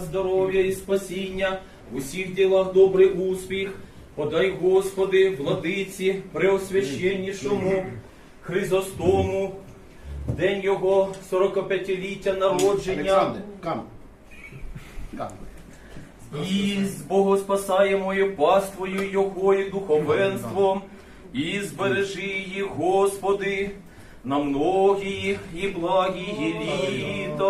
здоров'я і спасіння, в усіх ділах добрий успіх. Подай, Господи, владиці, преосвященнішому, Хризостому, день його 45-ліття народження. Кам. Кам. І з Богоспасаємою паствою Його і духовенством, і збережи її, Господи, на многі і благі літа.